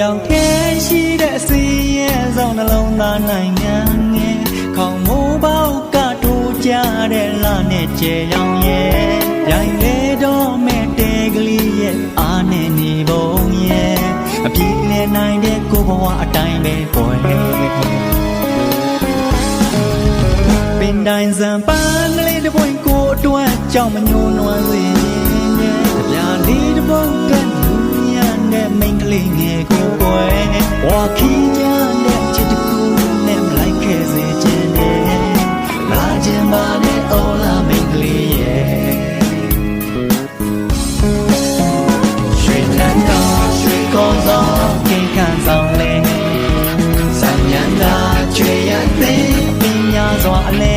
ယောက်ခဲရှိတဲ့အစီရဲ့ဆောင်နှလုံးသားနိုင်ငံငယ်ခေါင်မိုးပေါက်ကထိုးကြတဲ့လနဲ့ကျဲရောင်ရဲ့ရိုင်လေတော့မဲ့တဲကလေးရဲ့အာနဲ့နေပုံရဲ့အပြည့်နဲ့နိုင်တဲ့ကိုဘဝအတိုင်းပဲပေါ်ပင်တိုင်းစံပန်းကလေးတစ်ပွင့်ကိုအတွက်ကြောင့်မညိုနွမ်းစေနဲ့အပြာ ဝါခင်းရလက်ချစ်တကူနဲ့လိုက်ခဲ့စေခြင်းနဲ့လာခြင်းပါနဲ့အော်လာမင်္ဂလေးရဲ့ရွှေနန်းတော်ရွှေကောင်းသောကိကန်ဆောင်လေးစံညံသာကျွေရသည်ပညာစွာအလဲ